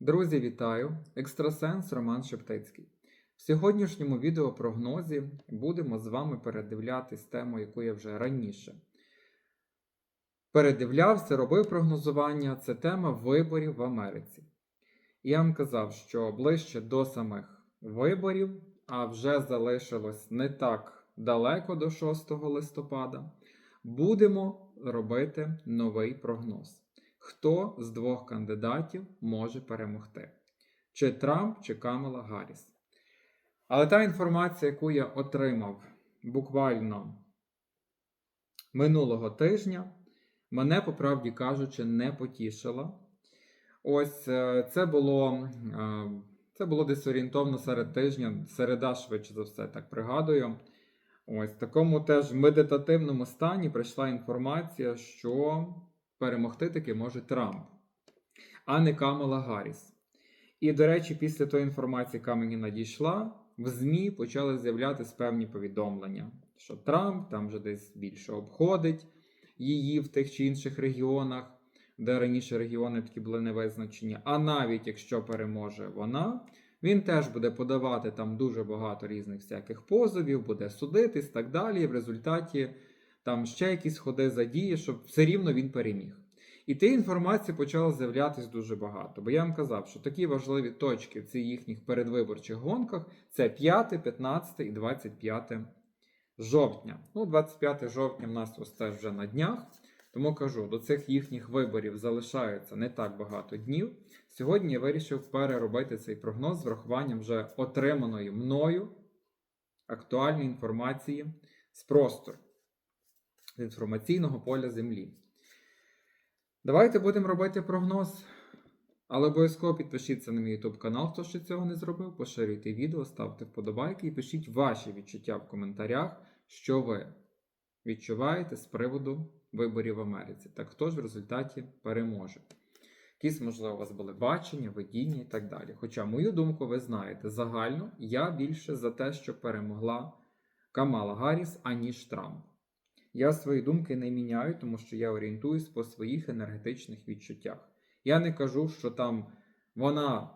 Друзі, вітаю! Екстрасенс Роман Шептицький. В сьогоднішньому відеопрогнозі будемо з вами передивлятись тему, яку я вже раніше передивлявся, робив прогнозування. Це тема виборів в Америці. Я вам казав, що ближче до самих виборів, а вже залишилось не так далеко до 6 листопада, будемо робити новий прогноз хто з двох кандидатів може перемогти: чи Трамп, чи Камала Гарріс. Але та інформація, яку я отримав буквально минулого тижня, мене, по правді кажучи, не потішила. Ось е, це було, е, це було десь орієнтовно серед тижня, середа, швидше за все, так пригадую. Ось в такому теж медитативному стані прийшла інформація, що перемогти таки може Трамп, а не Камала Гарріс. І, до речі, після тої інформації, яка мені надійшла, в ЗМІ почали з'являтися певні повідомлення, що Трамп там вже десь більше обходить її в тих чи інших регіонах, де раніше регіони такі були не визначені. А навіть якщо переможе вона, він теж буде подавати там дуже багато різних всяких позовів, буде судитись так далі. І в результаті там ще якісь ходи задії, щоб все рівно він переміг. І тієї інформації почало з'являтись дуже багато. Бо я вам казав, що такі важливі точки в цих їхніх передвиборчих гонках це 5, 15 і 25 жовтня. Ну, 25 жовтня в нас ось теж вже на днях. Тому кажу, до цих їхніх виборів залишається не так багато днів. Сьогодні я вирішив переробити цей прогноз з врахуванням вже отриманої мною актуальної інформації з простору інформаційного поля Землі. Давайте будемо робити прогноз. Але обов'язково підпишіться на мій YouTube канал, хто ще цього не зробив. Поширюйте відео, ставте вподобайки і пишіть ваші відчуття в коментарях, що ви відчуваєте з приводу виборів в Америці. Так хто ж в результаті переможе? Якісь, можливо, у вас були бачення, видіння і так далі. Хоча, мою думку, ви знаєте, загально я більше за те, що перемогла Камала Гарріс, аніж Трамп. Я свої думки не міняю, тому що я орієнтуюсь по своїх енергетичних відчуттях. Я не кажу, що там вона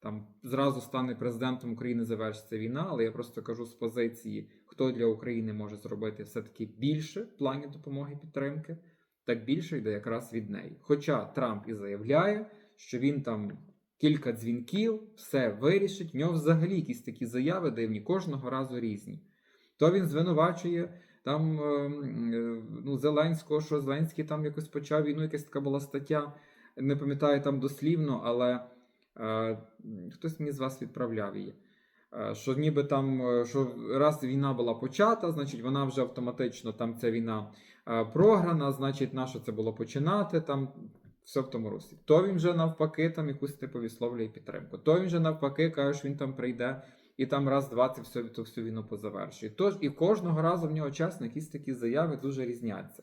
там зразу стане президентом України, завершиться війна, але я просто кажу з позиції, хто для України може зробити все-таки більше в плані допомоги підтримки, так більше йде якраз від неї. Хоча Трамп і заявляє, що він там кілька дзвінків, все вирішить. В нього взагалі якісь такі заяви дивні, кожного разу різні. То він звинувачує там е, ну, Зеленського, що Зеленський там якось почав війну, якась така була стаття. Не пам'ятаю там дослівно, але е, хтось мені з вас відправляв її. Е, що ніби там, е, що раз війна була почата, значить вона вже автоматично там ця війна е, програна, значить, на що це було починати там. Все в тому русі. То він вже навпаки там якусь типу висловлює підтримку. То він вже навпаки каже, що він там прийде і там раз-два це все, ту всю війну позавершує. Тож і кожного разу в нього чесно якісь такі заяви дуже різняться.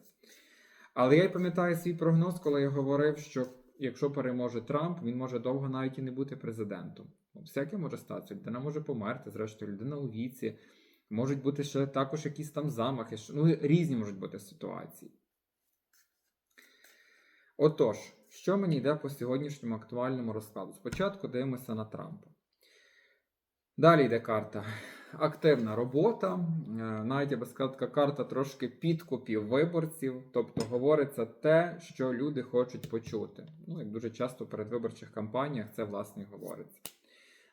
Але я й пам'ятаю свій прогноз, коли я говорив, що якщо переможе Трамп, він може довго навіть і не бути президентом. Ну, всяке може статися. Людина може померти, зрештою, людина у віці. Можуть бути ще також якісь там замахи. Ну, різні можуть бути ситуації. Отож, що мені йде по сьогоднішньому актуальному розкладу? Спочатку дивимося на Трампа. Далі йде карта. Активна робота. Е, навіть я би сказав, така карта трошки підкупів виборців, тобто говориться те, що люди хочуть почути. Ну, як дуже часто в передвиборчих кампаніях це власне говориться.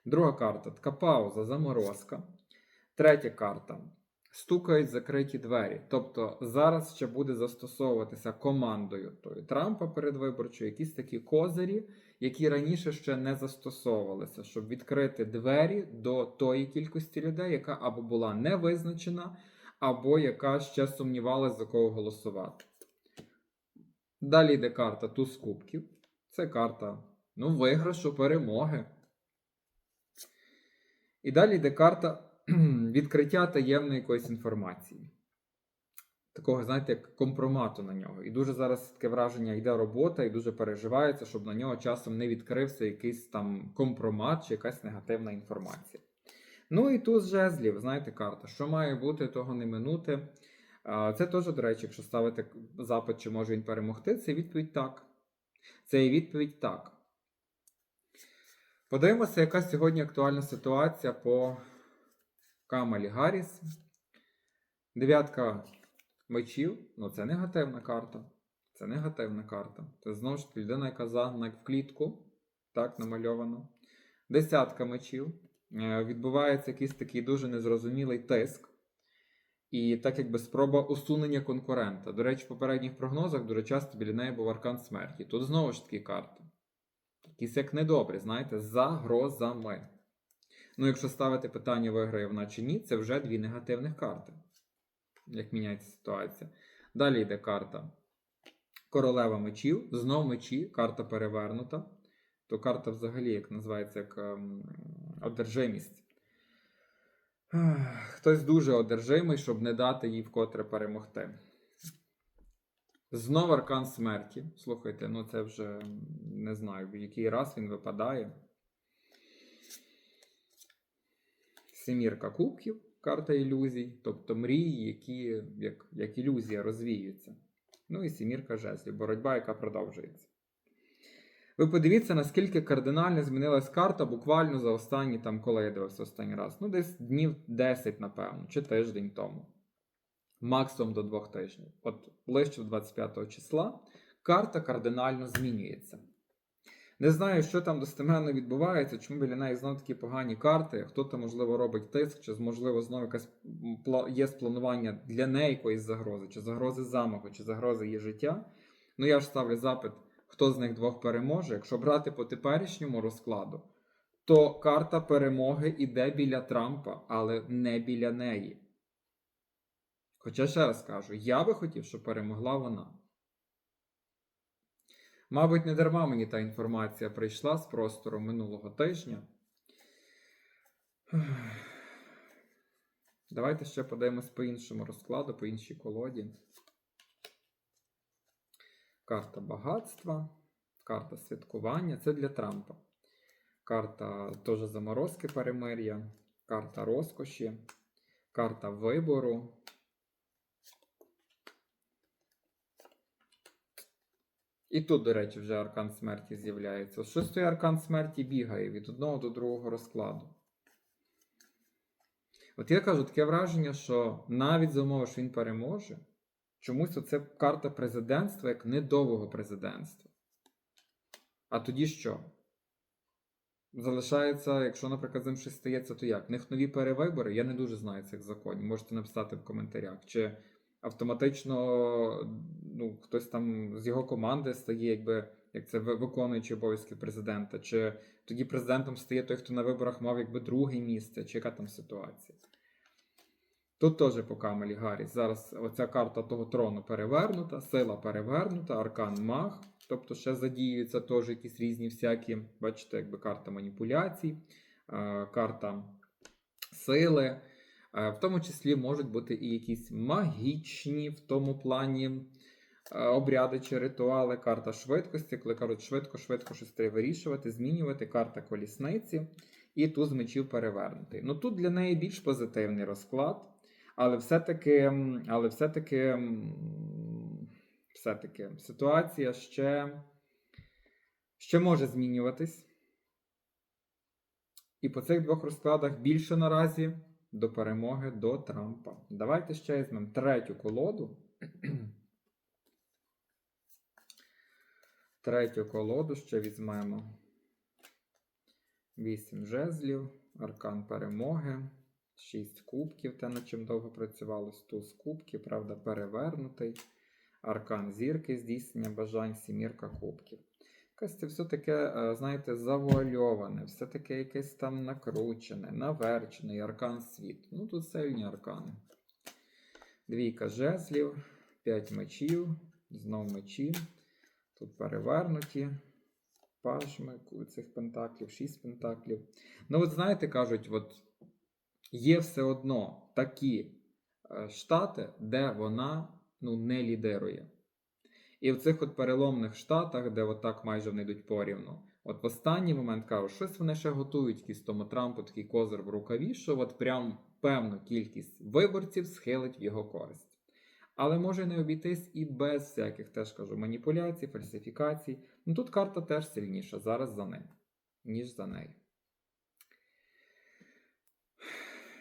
Друга карта така пауза, заморозка. Третя карта. Стукають закриті двері. Тобто зараз ще буде застосовуватися командою тої Трампа передвиборчої якісь такі козирі, які раніше ще не застосовувалися, щоб відкрити двері до тої кількості людей, яка або була не визначена, або яка ще сумнівалася, за кого голосувати. Далі йде карта туз кубків. Це карта ну, виграшу перемоги. І далі йде карта відкриття таємної якоїсь інформації. Такого, знаєте, як компромату на нього. І дуже зараз таке враження йде робота, і дуже переживається, щоб на нього часом не відкрився якийсь там компромат чи якась негативна інформація. Ну і тут жезлів, знаєте, карта. Що має бути, того не минути. Це теж, до речі, якщо ставити запит, чи може він перемогти, це відповідь так. Це і відповідь так. Подивимося, яка сьогодні актуальна ситуація по Камалі Гарріс. Дев'ятка мечів. Ну, це негативна карта. Це негативна карта. Це знову ж таки людина, яка загнана в клітку. Так, намальовано. Десятка мечів. Е, Відбувається якийсь такий дуже незрозумілий тиск. І так якби спроба усунення конкурента. До речі, в попередніх прогнозах дуже часто біля неї був аркан смерті. Тут знову ж таки карта. Якісь як недобрі, знаєте, загрозами. Ну, якщо ставити питання, виграє вона чи ні, це вже дві негативних карти. Як міняється ситуація. Далі йде карта Королева мечів. Знов мечі, карта перевернута. То карта взагалі, як називається, як ем, одержимість. Хтось дуже одержимий, щоб не дати їй вкотре перемогти. Знов аркан смерті. Слухайте, ну це вже не знаю, в який раз він випадає. Семірка кубків, карта ілюзій, тобто мрії, які як, як ілюзія розвіюються. Ну і сімірка жезлів, боротьба, яка продовжується. Ви подивіться, наскільки кардинально змінилась карта буквально за останні, там, коли я дивився останній раз. Ну, десь днів 10, напевно, чи тиждень тому. Максимум до двох тижнів. От ближче 25 числа карта кардинально змінюється. Не знаю, що там достеменно відбувається, чому біля неї знову такі погані карти. Хто там, можливо, робить тиск, чи можливо знову якась є спланування для неї якоїсь загрози, чи загрози замаху, чи загрози її життя. Ну я ж ставлю запит, хто з них двох переможе. Якщо брати по теперішньому розкладу, то карта перемоги іде біля Трампа, але не біля неї. Хоча ще раз кажу, я би хотів, щоб перемогла вона. Мабуть, не дарма мені та інформація прийшла з простору минулого тижня. Давайте ще подивимось по іншому розкладу, по іншій колоді. Карта багатства, карта святкування це для Трампа. Карта теж заморозки перемир'я, карта розкоші, карта вибору. І тут, до речі, вже аркан смерті з'являється. Той аркан смерті бігає від одного до другого розкладу. От я кажу, таке враження, що навіть за умови, що він переможе, чомусь оце карта президентства як недовгого президентства. А тоді що? Залишається, якщо, наприклад, з ним щось стається, то як? В них нові перевибори? Я не дуже знаю цих законів. Можете написати в коментарях. Чи автоматично ну, хтось там з його команди стає, якби як це ви- виконуючий обов'язки президента, чи тоді президентом стає той, хто на виборах мав якби друге місце, чи яка там ситуація. Тут теж по Камелі Гарріс. Зараз оця карта того трону перевернута, сила перевернута, аркан маг. Тобто ще задіюються теж якісь різні всякі, бачите, якби карта маніпуляцій, е, карта сили. Е, В тому числі можуть бути і якісь магічні в тому плані е, обряди чи ритуали, карта швидкості, коли кажуть швидко, швидко щось треба вирішувати, змінювати, карта колісниці і туз мечів перевернутий. Ну тут для неї більш позитивний розклад, але все-таки, але все-таки, все-таки ситуація ще, ще може змінюватись. І по цих двох розкладах більше наразі до перемоги до Трампа. Давайте ще візьмемо третю колоду. Третю колоду ще візьмемо. Вісім жезлів, аркан перемоги, шість кубків, те, над чим довго працювало, туз кубків, правда, перевернутий. Аркан зірки, здійснення бажань, сімірка кубків. Якось це все таке, знаєте, завуальоване, все таке якесь там накручене, наверчене, і аркан світ. Ну, тут сильні аркани. Двійка жезлів, п'ять мечів, знов мечі. Тут перевернуті пажми цих пентаклів, шість пентаклів. Ну, от знаєте, кажуть, от є все одно такі е, штати, де вона ну, не лідирує. І в цих от переломних штатах, де отак майже вони йдуть порівну, от в останній момент кажу, щось вони ще готують якийсь тому Трампу такий козир в рукаві, що от прям певну кількість виборців схилить в його користь. Але може не обійтись і без всяких, теж кажу, маніпуляцій, фальсифікацій. Ну тут карта теж сильніша зараз за ним. ніж за неї.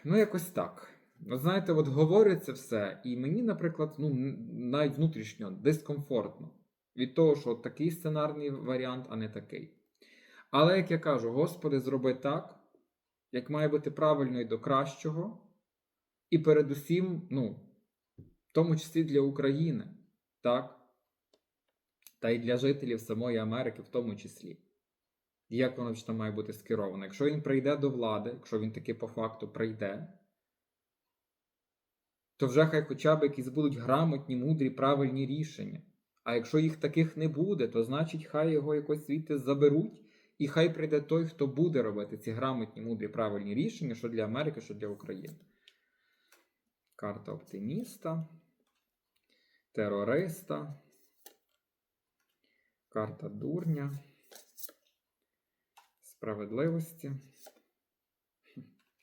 Ну, якось так. Знаєте, от говорю це все, і мені, наприклад, ну, навіть внутрішньо дискомфортно від того, що такий сценарний варіант, а не такий. Але, як я кажу, Господи, зроби так, як має бути правильно і до кращого, і передусім, ну, в тому числі для України, так? Та й для жителів самої Америки, в тому числі. Як воно там має бути скеровано? Якщо він прийде до влади, якщо він таки по факту прийде, то вже хай хоча б якісь будуть грамотні, мудрі, правильні рішення. А якщо їх таких не буде, то значить хай його якось звідти заберуть, і хай прийде той, хто буде робити ці грамотні, мудрі, правильні рішення, що для Америки, що для України. Карта оптиміста, терориста, карта дурня, справедливості,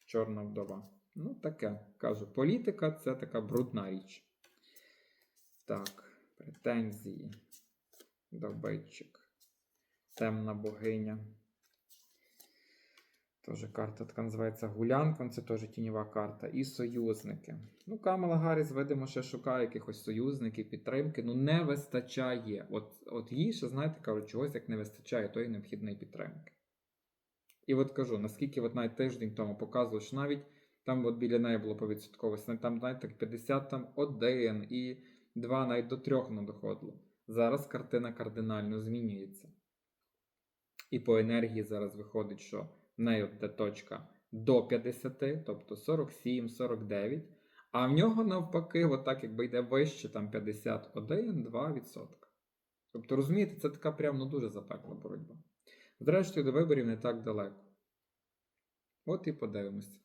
чорна вдова. Ну, таке. Кажу, політика це така брудна річ. Так, претензії. Добитчик. Темна богиня. Теж карта така називається Гулянком, це теж тіньова карта. І союзники. Ну, Камала Гарріс, видимо, ще шукає якихось союзників, підтримки. Ну, не вистачає. От, от їй ще, знаєте, кажуть, чогось як не вистачає тої необхідної підтримки. І от кажу, наскільки от навіть тиждень тому показували, що навіть там от біля неї було по відсотковості, там навіть так 51 і 2 навіть до 3 не доходило. Зараз картина кардинально змінюється. І по енергії зараз виходить, що в неї от де точка до 50, тобто 47, 49. А в нього навпаки, от так якби йде вище, там 51, 2%. Тобто, розумієте, це така прям ну, дуже запекла боротьба. Зрештою, до виборів не так далеко. От і подивимося.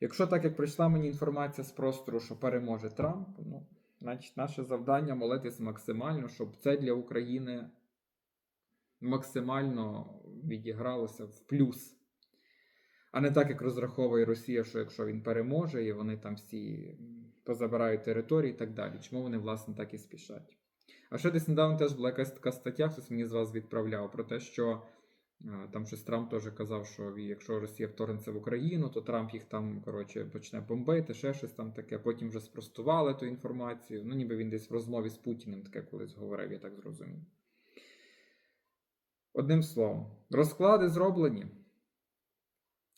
Якщо так як прийшла мені інформація з простору, що переможе Трамп, ну, значить наше завдання молитись максимально, щоб це для України максимально відігралося в плюс. А не так, як розраховує Росія, що якщо він переможе, і вони там всі позабирають території і так далі. Чому вони, власне, так і спішать? А ще десь недавно теж була якась така стаття, хтось мені з вас відправляв про те, що там щось Трамп теж казав, що якщо Росія вторгнеться в Україну, то Трамп їх там коротше почне бомбити, ще щось там таке. Потім вже спростували ту інформацію. Ну, ніби він десь в розмові з Путіним таке колись говорив, я так зрозумів. Одним словом, розклади зроблені.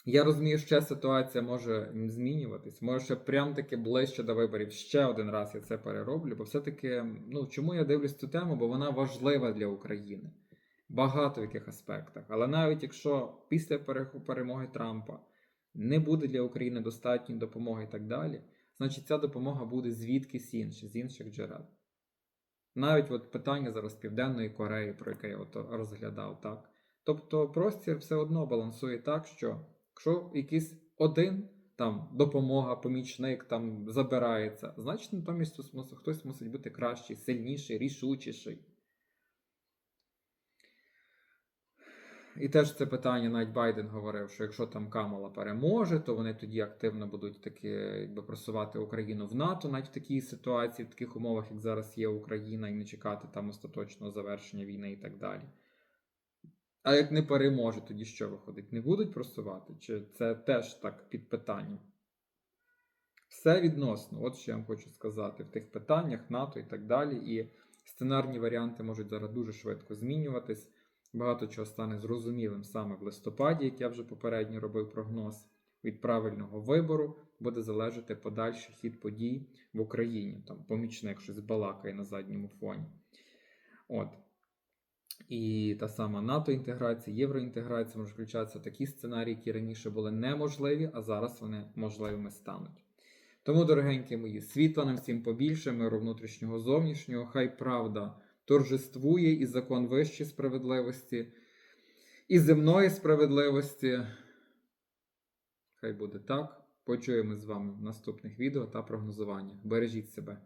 Я розумію, що ситуація може змінюватись. Може, ще прям таки ближче до виборів ще один раз я це перероблю, бо все-таки, ну чому я дивлюсь цю тему? Бо вона важлива для України. Багато в яких аспектах. Але навіть якщо після перемоги Трампа не буде для України достатньої допомоги і так далі, значить ця допомога буде звідкись інше, з інших джерел. Навіть от питання зараз Південної Кореї, про яке я от розглядав, так. Тобто простір все одно балансує так, що якщо якийсь один там допомога, помічник там забирається, значить натомість хтось мусить бути кращий, сильніший, рішучіший. І теж це питання навіть Байден говорив, що якщо там Камала переможе, то вони тоді активно будуть таки якби просувати Україну в НАТО, навіть в такій ситуації, в таких умовах, як зараз є Україна, і не чекати там остаточного завершення війни і так далі. А як не переможе, тоді що виходить? Не будуть просувати? Чи це теж так під питанням? Все відносно, от що я вам хочу сказати, в тих питаннях НАТО і так далі. І сценарні варіанти можуть зараз дуже швидко змінюватись. Багато чого стане зрозумілим саме в листопаді, як я вже попередньо робив прогноз. Від правильного вибору буде залежати подальший хід подій в Україні. Там помічник щось балакає на задньому фоні. От. І та сама НАТО-інтеграція, євроінтеграція може включатися такі сценарії, які раніше були неможливі, а зараз вони можливими стануть. Тому, дорогенькі мої, світла нам всім побільше, миру внутрішнього зовнішнього, хай правда торжествує і закон вищої справедливості, і земної справедливості. Хай буде так. Почуємо з вами в наступних відео та прогнозуваннях. Бережіть себе.